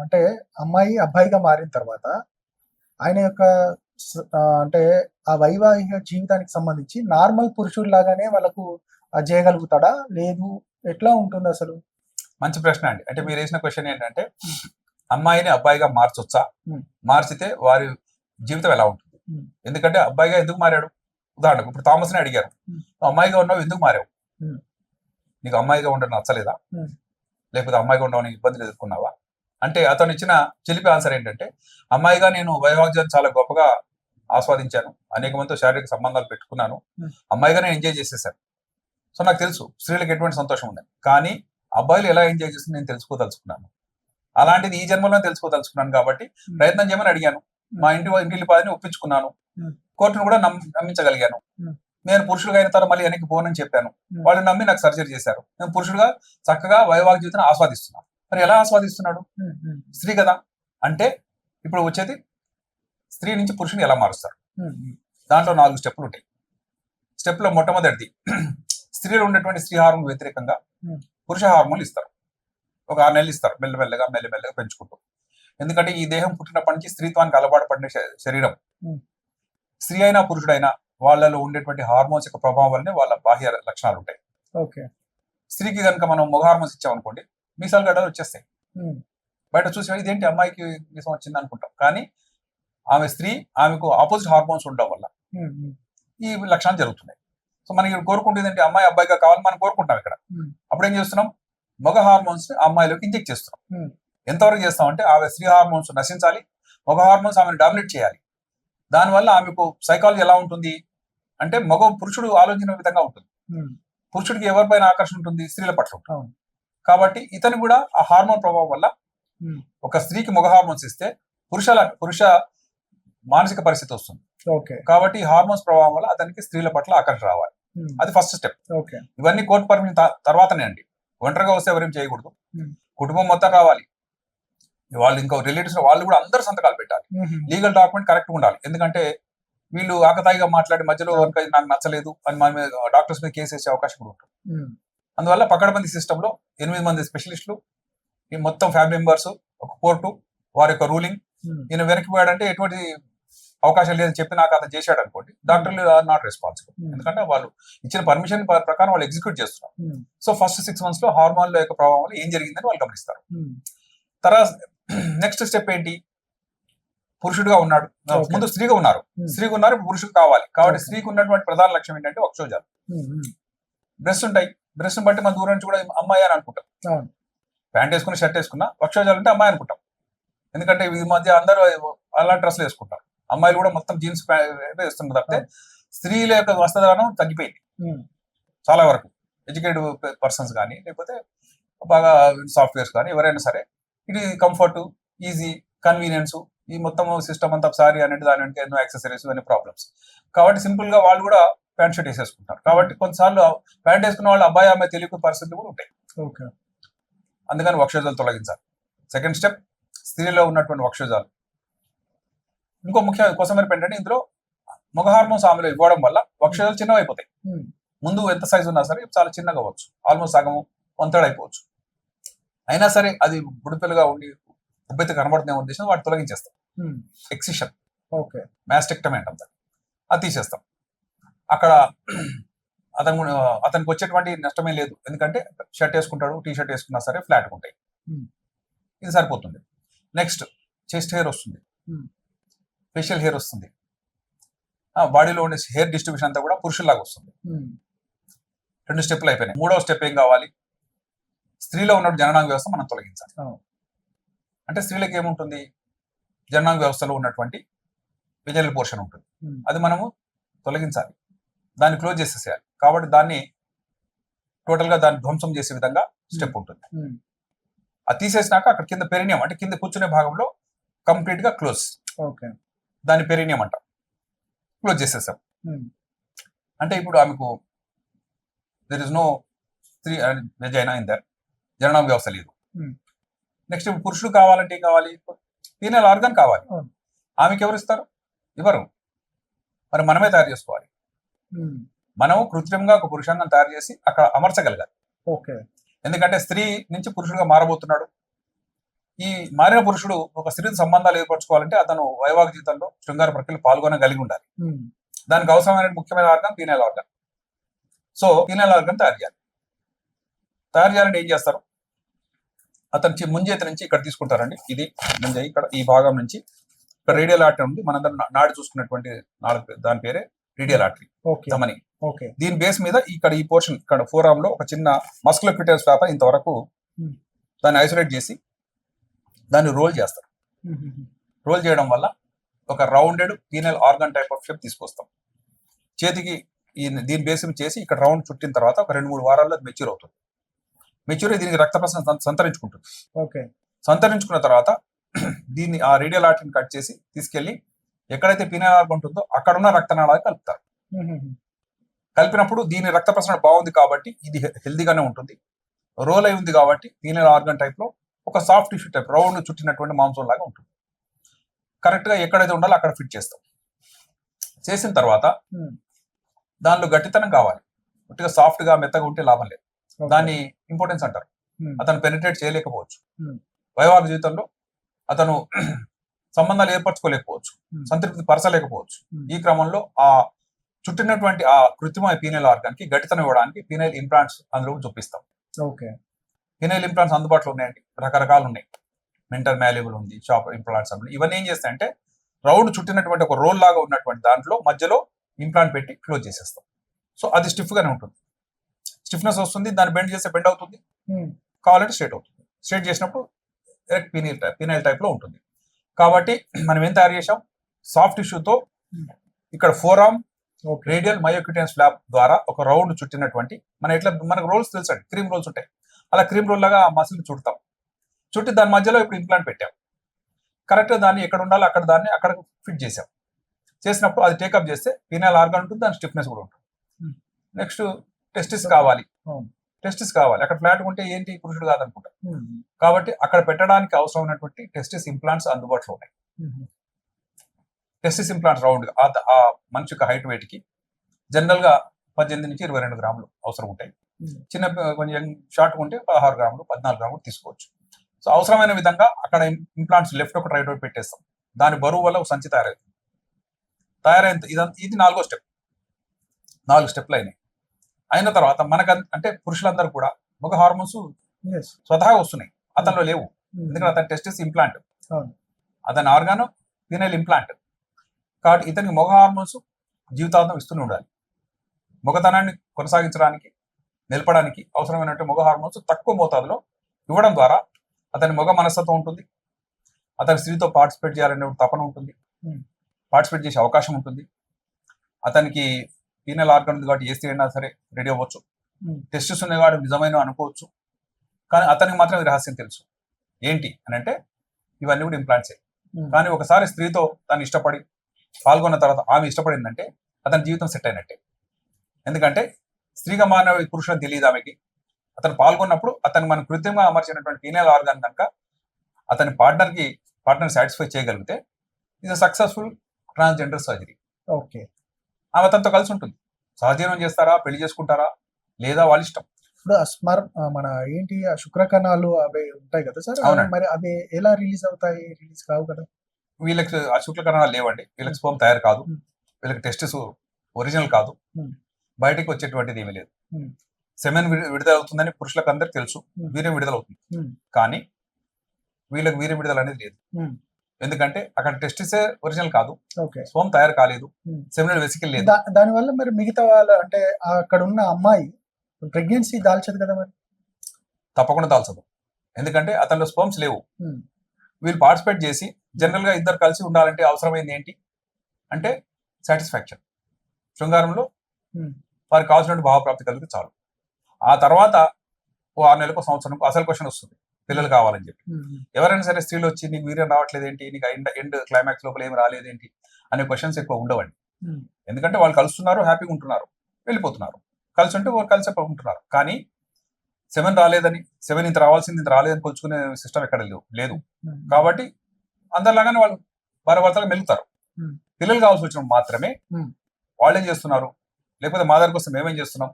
అంటే అమ్మాయి అబ్బాయిగా మారిన తర్వాత ఆయన యొక్క అంటే ఆ వైవాహిక జీవితానికి సంబంధించి నార్మల్ పురుషుడు లాగానే వాళ్ళకు చేయగలుగుతాడా? లేదు. ఎట్లా ఉంటుంది అసలు? మంచి ప్రశ్న అండి. అంటే మీరు వేసిన క్వశ్చన్ ఏంటంటే అమ్మాయిని అబ్బాయిగా మార్చొచ్చా. మార్చితే వారి జీవితం ఎలా ఉంటుంది. ఎందుకంటే అబ్బాయిగా ఎందుకు మారాడు? ఉదాహరణకు ఇప్పుడు థామస్ని అడిగారు అమ్మాయిగా ఉన్నావు ఎందుకు మారావు. నీకు అమ్మాయిగా ఉండడం నచ్చలేదా. లేకపోతే అమ్మాయిగా ఉండడం ఇబ్బందులు ఎదుర్కొన్నావా? అంటే అతను ఇచ్చిన చిలిపి ఆన్సర్ ఏంటంటే అమ్మాయిగా నేను వైవాహికం చాలా గొప్పగా ఆస్వాదించాను. అనేక మందితో శారీరక సంబంధాలు పెట్టుకున్నాను. అమ్మాయిగా నేను ఎంజాయ్ చేసేసాను. సో నాకు తెలుసు స్త్రీలకు ఎటువంటి సంతోషం ఉందని కానీ అబ్బాయిలు ఎలా ఎంజాయ్ చేస్తుంది నేను తెలుసుకోదలుచుకున్నాను. అలాంటిది ఈ జన్మలో తెలుసుకోదలుచుకున్నాను కాబట్టి. ప్రయత్నం చేయమని అడిగాను. మా ఇంటి ఇంటి పాదని ఒప్పించుకున్నాను. కోర్టును కూడా నమ్మి- నమ్మించగలిగాను. నేను పురుషుడుగా అయిన తర్వాత మళ్ళీ వెనక్కి పోనని చెప్పాను. వాళ్ళు నమ్మి నాకు సర్జరీ చేశారు. నేను పురుషుడుగా చక్కగా వైవాహిక జీవితాన్ని ఆస్వాదిస్తున్నాను మరి ఎలా ఆస్వాదిస్తున్నాడు? స్త్రీ కదా. అంటే ఇప్పుడు వచ్చేది స్త్రీ నుంచి పురుషుని ఎలా మారుస్తారు? దాంట్లో నాలుగు స్టెప్లు ఉంటాయి. స్టెప్లో మొట్టమొదటిది స్త్రీలో ఉన్నటువంటి స్త్రీ హార్మోన్ వ్యతిరేకంగా. పురుష హార్మోన్లు ఇస్తారు. ఒక ఆరు నెలలు ఇస్తారు మెల్లమెల్లగా మెల్లమెల్లగా పెంచుకుంటూ. ఎందుకంటే ఈ దేహం పుట్టినప్పటి నుంచి స్త్రీత్వానికి అలవాటు పడిన శరీరం. స్త్రీ అయినా పురుషుడైనా వాళ్ళలో ఉండేటువంటి హార్మోన్స్ యొక్క ప్రభావం వల్లనే వాళ్ళ బాహ్య లక్షణాలు ఉంటాయి. ఓకే. స్త్రీకి కనుక మనం మొగ హార్మోన్స్ ఇచ్చామనుకోండి మీసాలు గడ్డలు వచ్చేస్తాయి. ఉమ్, బయట చూసి ఇదేంటి అమ్మాయికి మీసం వచ్చింది అనుకుంటాం. కానీ ఆమె స్త్రీ ఆమెకు ఆపోజిట్ హార్మోన్స్ ఉండడం వల్ల ఉమ్, ఉమ్, ఈ లక్షణాలు జరుగుతున్నాయి. సో మనకి ఇక్కడ కోరుకుంటుంది ఏంటి అమ్మాయి అబ్బాయిగా కావాలని మనం కోరుకుంటాం ఇక్కడ. Hmm. అప్పుడు ఏం చేస్తున్నాం? మగ హార్మోన్స్ అమ్మాయిలోకి ఇంజెక్ట్ చేస్తున్నాం. Hmm. ఎంతవరకు చేస్తాం అంటే ఆమె స్త్రీ హార్మోన్స్ నశించాలి మగ హార్మోన్స్ ఆమెను డామినేట్ చేయాలి. దానివల్ల ఆమెకు సైకాలజీ ఎలా ఉంటుంది? అంటే మగ పురుషుడు ఆలోచన విధంగా ఉంటుంది. పురుషుడికి ఎవరిపైన ఆకర్షణ ఉంటుంది? స్త్రీల పట్ల. కాబట్టి ఇతను కూడా ఆ హార్మోన్ ప్రభావం వల్ల ఒక స్త్రీకి మగ హార్మోన్స్ ఇస్తే పురుషుల పురుష మానసిక పరిస్థితి వస్తుంది. ఓకే. కాబట్టి హార్మోన్స్ ప్రభావం వల్ల అతనికి స్త్రీల పట్ల ఆకర్షణ రావాలి. అది ఫస్ట్ స్టెప్ ఓకే. ఇవన్నీ కోర్టు పర్మిషన్ తర్వాతనే అండి. ఒంటరిగా వస్తే ఎవరేం చేయకూడదు. కుటుంబం మొత్తం రావాలి వాళ్ళు ఇంకో రిలేటివ్స్ వాళ్ళు కూడా అందరు సంతకాలు పెట్టాలి. లీగల్ డాక్యుమెంట్ కరెక్ట్ ఉండాలి. ఎందుకంటే వీళ్ళు ఆకతాయిగా మాట్లాడి మధ్యలో నాకు నచ్చలేదు అని మన మీద డాక్టర్స్ మీద కేసు వేసే అవకాశం కూడా ఉంటుంది. అందువల్ల పకడ్బందీ సిస్టమ్లో ఎనిమిది మంది స్పెషలిస్టులు ఈ మొత్తం ఫ్యామిలీ మెంబర్స్ ఒక కోర్టు వారి యొక్క రూలింగ్ ఈయన వెనక్కి పోయాడంటే ఎటువంటి అవకాశం లేదని చెప్పి నాకు అతను చేశాడు అనుకోండి డాక్టర్లు ఆర్ నాట్ రెస్పాన్సిబుల్. ఎందుకంటే వాళ్ళు ఇచ్చిన పర్మిషన్ ప్రకారం వాళ్ళు ఎగ్జిక్యూట్ చేస్తున్నారు. సో ఫస్ట్ సిక్స్ మంత్స్లో హార్మోన్ల యొక్క ప్రభావం ఏం జరిగిందని వాళ్ళు గమనిస్తారు. తర్వాత నెక్స్ట్ స్టెప్ ఏంటి? పురుషుడిగా ఉన్నాడు. ముందు స్త్రీగా ఉన్నారు. Hmm. స్త్రీగా ఉన్నారు పురుషుడు కావాలి. కాబట్టి. స్త్రీకి ఉన్నటువంటి ప్రధాన లక్ష్యం ఏంటంటే వక్షోజాలు ఉమ్, ఉమ్, బ్రెస్ట్ ఉంటాయి. బ్రెస్ట్ బట్టి మన దూరం నుంచి కూడా అమ్మాయి అని అనుకుంటాం. ప్యాంట్ వేసుకుని షర్ట్ వేసుకున్నా వక్షోజాలు అంటే అమ్మాయి అనుకుంటాం. ఎందుకంటే ఈ మధ్య అందరూ అలాంటి డ్రెస్లు వేసుకుంటారు. అమ్మాయిలు కూడా మొత్తం జీన్స్ వేస్తున్నారు తప్పితే స్త్రీల యొక్క వస్త్రధారణం తగ్గిపోయింది. చాలా వరకు. ఎడ్యుకేటెడ్ పర్సన్స్ కానీ లేకపోతే బాగా సాఫ్ట్వేర్స్ కానీ ఎవరైనా సరే ఇది కంఫర్ట్ ఈజీ కన్వీనియన్స్ ఈ మొత్తం సిస్టమ్ అంతా సారీ అనేది దాని వెనక ఎన్నో యాక్సెసరీస్ ఇవన్నీ ప్రాబ్లమ్స్ కాబట్టి సింపుల్గా వాళ్ళు కూడా ప్యాంట్ షర్ట్ వేసేసుకుంటారు. కాబట్టి కొన్నిసార్లు ప్యాంట్ వేసుకున్న వాళ్ళు అబ్బాయి అమ్మాయి తెలియని పరిస్థితులు కూడా ఉంటాయి. ఓకే అందుకని వక్షోజాలు తొలగించాలి. సెకండ్ స్టెప్ స్త్రీలో ఉన్నటువంటి వక్షోజాలు. ఇంకో ముఖ్య కోసం ఏంటంటే ఇందులో మగ హార్మోన్స్ ఆమెలో ఇవ్వడం వల్ల వక్షోజాలు చిన్నవైపోతాయి. ఉమ్, ముందు ఎంత సైజు ఉన్నా సరే చాలా చిన్నగా అవ్వచ్చు. ఆల్మోస్ట్ థర్డ్ అయిపోవచ్చు. అయినా సరే అది బుడిపిల్లగా ఉండి ఉబ్బెత్తి కనబడుతున్న ఉద్దేశం వాటి తొలగించేస్తాం. Excision okay. మ్యాస్టెక్టమీ అంటాం దాన్ని. అది తీసేస్తాం. అక్కడ అతను అతనికి వచ్చేటువంటి నష్టమే లేదు. ఎందుకంటే షర్ట్ వేసుకుంటాడు టీ షర్ట్ వేసుకున్నా సరే ఫ్లాట్ ఉంటాయి. ఇది సరిపోతుంది. నెక్స్ట్ చెస్ట్ హెయిర్ వస్తుంది. ఫేషియల్ హెయిర్ వస్తుంది. బాడీలో ఉండే హెయిర్ డిస్ట్రిబ్యూషన్ అంతా కూడా పురుషుల్లాగా వస్తుంది. రెండు స్టెప్లు అయిపోయినాయి. మూడవ స్టెప్ ఏం కావాలి? స్త్రీలో ఉన్న జననాంగ వ్యవస్థ మనం తొలగించాలి. అంటే స్త్రీలకు ఏముంటుంది? జననాంగ వ్యవస్థలో ఉన్నటువంటి విజనల్ పోర్షన్ ఉంటుంది. అది మనము తొలగించాలి. దాన్ని క్లోజ్ చేసేసేయాలి. కాబట్టి దాన్ని టోటల్గా దాన్ని ధ్వంసం చేసే విధంగా స్టెప్ ఉంటుంది. అది తీసేసినాక అక్కడ కింద పెరినియం అంటే కింద కూర్చునే భాగంలో కంప్లీట్గా క్లోజ్. ఓకే. దాన్ని పెరినియం అంటాం. క్లోజ్ చేసేసాం. అంటే ఇప్పుడు ఆమెకు దెర్ ఇస్ నో స్త్రీ వెజైనా ఇన్ దర్ జననాంగ వ్యవస్థ లేదు. Hmm. నెక్స్ట్ ఇప్పుడు పురుషుడు కావాలంటే ఏం కావాలి? ఫీనల్ ఆర్గన్ కావాలి. అవును. ఆమెకి ఎవరు ఇస్తారు? ఇవ్వరు మరి మనమే తయారు చేసుకోవాలి. ఉమ్, మనం కృత్రిమంగా ఒక పురుషాంగం తయారు చేసి అక్కడ అమర్చగలగాలి. ఓకే ఎందుకంటే స్త్రీ నుంచి పురుషుడుగా మారబోతున్నాడు. ఈ మారిన పురుషుడు ఒక స్త్రీతో సంబంధాలు ఏర్పరచుకోవాలంటే అతను వైవాహిక జీవితంలో శృంగార ప్రక్రియలో పాల్గొనగలిగి ఉండాలి. దానికి అవసరమైన ముఖ్యమైన organ penile organ. So penile organ తయారు చేయాలి. తయారు చేయాలంటే ఏం చేస్తారు? అతను చి- ముంజేతి నుంచి ఇక్కడ తీసుకుంటారండి. ఇది ముంజ ఇక్కడ ఈ భాగం నుంచి. ఇక్కడ రేడియల్ ఆర్టరీ ఉంది. మనందరం నాడి చూసుకున్నటువంటి నాలుగు దాని పేరే రేడియల్ ఆర్టరీ. ఓకే. ధమని దీని బేస్ మీద ఇక్కడ ఈ పోర్షన్ ఇక్కడ ఫోరామ్లో ఒక చిన్న మస్కులర్ క్యూటర్స్ పేపర్ ఇంతవరకు. దాన్ని ఐసోలేట్ చేసి దాన్ని రోల్ చేస్తారు. రోల్ చేయడం వల్ల ఒక rounded penile organ type of shape తీసుకొస్తాం. చేతికి ఈ దీని బేస్ చేసి ఇక్కడ రౌండ్ చుట్టిన తర్వాత ఒక రెండు మూడు వారాల్లో మెచ్యూర్ అవుతుంది. మెచ్యూర్ దీనికి రక్త ప్రసరణ సంతరించుకుంటుంది. ఓకే. సంతరించుకున్న తర్వాత <clears throat> దీన్ని ఆ రేడియల్ ఆర్టరీని కట్ చేసి తీసుకెళ్ళి ఎక్కడైతే పీనల్ ఉంటుందో అక్కడ ఉన్న రక్తనాళాలు కలుపుతారు. కలిపినప్పుడు దీని రక్త ప్రసరణ బాగుంది కాబట్టి ఇది హెల్దీగానే ఉంటుంది. రోల్ అయి ఉంది కాబట్టి పీనల్ ఆర్గన్ టైప్లో ఒక సాఫ్ట్ టిష్యూ టైప్ రౌండ్ చుట్టినటువంటి మాంసం లాగా ఉంటుంది. కరెక్ట్గా ఎక్కడైతే ఉండాలో అక్కడ ఫిట్ చేస్తాం. చేసిన తర్వాత దానిలో గట్టితనం కావాలి. కొద్దిగా సాఫ్ట్గా మెత్తగా ఉంటే లాభం లేదు. దాన్ని ఇంపార్టెన్స్ అంటారు. ఉమ్, అతను పెనిట్రేట్ చేయలేకపోవచ్చు. Hmm. వైవాహిక జీవితంలో అతను <clears throat> సంబంధాలు ఏర్పరచుకోలేకపోవచ్చు. Hmm. సంతృప్తి పరచలేకపోవచ్చు. Hmm. ఈ క్రమంలో ఆ చుట్టినటువంటి ఆ కృత్రిమ పీనల్ ఆర్గాన్కి గట్టితనం ఇవ్వడానికి పీనల్ ఇంప్లాంట్స్ అందులో చూపిస్తాం. ఓకే పీనల్ ఇంప్లాంట్స్ అందుబాటులో ఉన్నాయండి. రకరకాలు ఉన్నాయి. మెంటల్ మ్యాల్యుబుల్ ఉంది షాప్ ఇంప్లాంట్స్ ఇవన్నీ ఏం చేస్తాయంటే రౌండ్ చుట్టినటువంటి ఒక రోల్ లాగా ఉన్నటువంటి దాంట్లో మధ్యలో ఇంప్లాంట్ పెట్టి క్లోజ్ చేసేస్తాం. సో అది స్టిఫ్ గానే ఉంటుంది. స్టిఫ్నెస్ వస్తుంది దాన్ని బెండ్ చేస్తే బెండ్ అవుతుంది. ఉమ్, కావాలంటే స్ట్రేట్ అవుతుంది. స్ట్రేట్ చేసినప్పుడు డైరెక్ట్ పీనియల్ టైప్ పీనియల్ టైప్లో ఉంటుంది. కాబట్టి మనం ఏం తయారు చేసాం సాఫ్ట్ టిష్యూతో ఇక్కడ ఫోరామ్ రేడియల్ మయోక్యూటెన్స్ ఫ్లాప్ ద్వారా ఒక రౌండ్ చుట్టినటువంటి మన ఎట్లా మనకు రోల్స్ తెలుసండి క్రీమ్ రోల్స్ ఉంటాయి. అలా క్రీమ్ రోల్ లాగా మసిల్ చుడతాం. చుట్టి దాని మధ్యలో ఇప్పుడు ఇంప్లాంట్ పెట్టాం. కరెక్ట్గా దాన్ని ఎక్కడ ఉండాలో అక్కడ దాన్ని అక్కడ ఫిట్ చేసాం చేసినప్పుడు అది టేకప్ చేస్తే పీనల్ ఆర్గాన్ ఉంటుంది దాని స్టిఫ్నెస్ కూడా ఉంటుంది. Hmm. నెక్స్ట్ టెస్టిస్ కావాలి. టెస్టిస్ కావాలి. అక్కడ ఫ్లాట్ ఉంటే ఏంటి? పురుషుడు కాదనుకుంటా. కాబట్టి అక్కడ పెట్టడానికి అవసరమైనటువంటి టెస్టిస్ ఇంప్లాంట్స్ అందుబాటులో ఉన్నాయి. టెస్టిస్ ఇంప్లాంట్స్ రౌండ్ ఆ మనిషి యొక్క హైట్ వెయిట్కి జనరల్గా పద్దెనిమిది నుంచి ఇరవై రెండు గ్రాములు అవసరం ఉంటాయి. చిన్న కొంచెం షార్ట్ ఉంటే పదహారు గ్రాములు పద్నాలుగు గ్రాములు తీసుకోవచ్చు. సో అవసరమైన విధంగా అక్కడ ఇంప్లాంట్స్ లెఫ్ట్ ఒకటి రైట్ ఒకటి పెట్టేస్తాం. దాని బరువు వల్ల సంచి తయారవుతుంది. తయారైన ఇదంతా ఇది నాలుగో స్టెప్ నాలుగు స్టెప్లు అయినాయి. అయిన తర్వాత మనకు అంటే పురుషులందరూ కూడా మగ హార్మోన్స్ yes, స్వతహాగా వస్తున్నాయి. అతనిలో లేవు. ఉమ్, ఎందుకంటే అతని టెస్టిస్ ఇంప్లాంట్. అతని ఆర్గాన్ ఫీనైల్ ఇంప్లాంట్ కాబట్టి ఇతనికి మగ హార్మోన్స్ జీవితాంతం ఇస్తూనే ఉండాలి. మగతనాన్ని కొనసాగించడానికి నిలపడానికి అవసరమైనటువంటి మగ హార్మోన్స్ తక్కువ మోతాదులో ఇవ్వడం ద్వారా అతని మగ మనస్తత్వం ఉంటుంది. అతని స్త్రీతో పార్టిసిపేట్ చేయాలనే తపన ఉంటుంది. Hmm. పార్టిసిపేట్ చేసే అవకాశం ఉంటుంది. అతనికి ఫీనల్ ఆర్గాన్ ఉంది కాబట్టి ఏ స్త్రీ అయినా సరే రెడీ అవ్వచ్చు. Hmm. టెస్టిస్ ఉన్నాయి కాబట్టి నిజమైన అనుకోవచ్చు. కానీ అతనికి మాత్రం ఈ రహస్యం తెలుసు. ఏంటి అని అంటే ఇవన్నీ కూడా ఇంప్లాంట్స్ ఉమ్, కానీ ఒకసారి స్త్రీతో తను ఇష్టపడి పాల్గొన్న తర్వాత ఆమె ఇష్టపడిందంటే అతని జీవితం సెట్ అయినట్టే. ఎందుకంటే స్త్రీగా మానవ పురుషుని తెలియదు ఆమెకి. అతను పాల్గొన్నప్పుడు అతను మన కృత్రిమంగా అమర్చినటువంటి ఫీమేల్ ఆర్గాన్ కనుక అతని పార్ట్నర్కి పార్ట్నర్ సాటిస్ఫై చేయగలిగితే ఇది సక్సెస్ఫుల్ ట్రాన్స్జెండర్ సర్జరీ ఓకే ఆమె తనతో కలిసి ఉంటుంది. సహజీవనం చేస్తారా? పెళ్ళి చేసుకుంటారా? లేదా వాళ్ళ ఇష్టం? ఇప్పుడు ఆ స్మర్ ఆ, మన ఏంటి? ఆ శుక్రకణాలు అవి ఉంటాయి కదా సార్. మరి అవి ఎలా రిలీజ్ అవుతాయి? రిలీజ్ కావు కదా? వీళ్ళకి ఆ శుక్లకరణాలు లేవండి. వీళ్ళకి స్పోమ్ తయారు కాదు. వీళ్ళకి టెస్టిస్ ఒరిజినల్ కాదు. బయటికి వచ్చేటువంటిది ఏమీ లేదు. సెమెన్ విడుదల అవుతుందని పురుషులకు అందరికి తెలుసు. వీర్యం విడుదల అవుతుంది. కానీ వీళ్ళకి వీర్యం విడుదల అనేది లేదు. ఎందుకంటే అక్కడ టెస్టిసే ఒరిజినల్ కాదు. ఓకే. స్పోమ్ తయారు కాలేదు. Hmm. సెమినల్ వెసికల్ లేదు. దానివల్ల మరి మిగతా వాళ్ళ అంటే అక్కడ ఉన్న అమ్మాయి ప్రెగ్నెన్సీ దాల్చదు కదా మరి? తప్పకుండా దాల్చదు. ఎందుకంటే అతనిలో స్పోమ్స్ లేవు. Hmm. వీళ్ళు పార్టిసిపేట్ చేసి జనరల్గా ఇద్దరు కలిసి ఉండాలంటే అవసరమైంది ఏంటి? అంటే సాటిస్ఫాక్షన్ శృంగారంలో Hmm. వారికి కావాల్సినటువంటి భావప్రాప్తి కలిగితే చాలు. ఆ తర్వాత ఓ ఆరు నెలలకు సంవత్సరం అసలు క్వశ్చన్ వస్తుంది. పిల్లలు కావాలని చెప్పి. ఎవరైనా సరే స్త్రీలు వచ్చి నీకు వీర్యం రావట్లేదు ఏంటి? నీకు ఎండ్ ఎండ్ క్లైమాక్స్ లోపల ఏమి రాలేదేంటి అనే క్వశ్చన్స్ ఎక్కువ ఉండవండి. ఎందుకంటే వాళ్ళు కలుస్తున్నారు హ్యాపీగా ఉంటున్నారు వెళ్ళిపోతున్నారు. కలిసి ఉంటే కలిసి ఉంటున్నారు. కానీ సెవెన్ రాలేదని సెవెన్ ఇంత రావాల్సింది ఇంత రాలేదని కొలుచుకునే సిస్టమ్ ఎక్కడ లేదు ఉమ్, కాబట్టి అందరిలాగానే వాళ్ళు వారి భర్తలు మెలుగుతారు. పిల్లలు కావాల్సి వచ్చిన మాత్రమే. వాళ్ళు ఏం చేస్తున్నారు? లేకపోతే మా దగ్గర వస్తే మేమేం చేస్తున్నాం?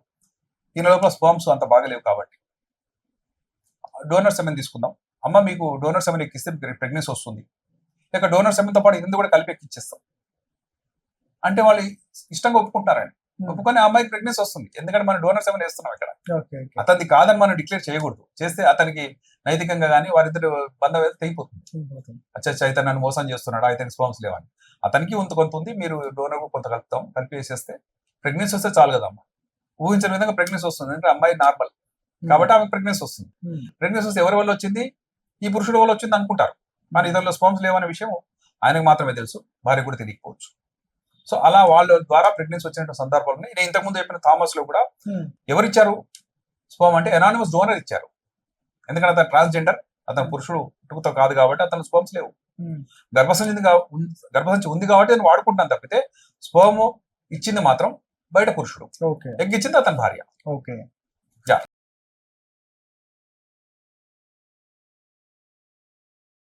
ఈ లోపల స్పర్మ్స్ అంత బాగలేవు కాబట్టి డోనర్ సెమెన్ తీసుకుందాం? అమ్మ మీకు డోనర్ సెమెన్ ఎక్కిస్తే ప్రెగ్నెన్సీ వస్తుంది. లేక డోనర్ సెమెన్తో పాటు ఇది కూడా కలిపి ఎక్కిచ్చేస్తాం. అంటే వాళ్ళు ఇష్టంగా ఒప్పుకుంటారండి. ఒప్పుకొని ఆ అమ్మాయికి ప్రెగ్నెన్సీ వస్తుంది. ఎందుకంటే మనం డోనర్ సెమెన్ వేస్తున్నాం ఇక్కడ. అతనిది కాదని మనం డిక్లేర్ చేయకూడదు. చేస్తే అతనికి నైతికంగా కానీ వారిద్దరు బంధం తెగిపోతుంది. అచ్చా అయితే నన్ను మోసం చేస్తున్నాడు? అయితే స్పాన్స్ లేవని. అతనికి కొంత కొంత ఉంది. మీరు డోనర్ కొంత కలుపుతాం. కలిపి వేసేస్తే ప్రెగ్నెన్సీ వస్తే చాలు కదా అమ్మ ఊహించిన విధంగా ప్రెగ్నెన్సీ వస్తుంది. అంటే అమ్మాయి నార్మల్. కాబట్టి ఆమె ప్రెగ్నెన్సీ వస్తుంది. ప్రెగ్నెన్సీ వస్తే ఎవరి వల్ల వచ్చింది? ఈ పురుషుడు వల్ల వచ్చింది అనుకుంటారు. మరి ఇతరుల స్పామ్స్ లేవనే విషయం ఆయనకు మాత్రమే తెలుసు. భార్య కూడా తెలియకపోవచ్చు. సో అలా వాళ్ళ ద్వారా ప్రెగ్నెన్సీ వచ్చిన సందర్భాలు ఉన్నాయి. నేను ఇంతకుముందు చెప్పిన థామస్లో కూడా ఉమ్, ఎవరిచ్చారు స్పోమ్ అంటే ఎనానిమస్ డోనర్ ఇచ్చారు. ఎందుకంటే అతను ట్రాన్స్జెండర్ అతను పురుషుడు పుట్టుకతో కాదు కాబట్టి అతను స్పోమ్స్ లేవు. గర్భసంచి గర్భసంచి ఉంది కాబట్టి నేను వాడుకుంటాను తప్పితే స్పోము ఇచ్చింది మాత్రం బయట పురుషుడు. ఓకే ఎగ్ ఇచ్చింది అతని భార్య. ఓకే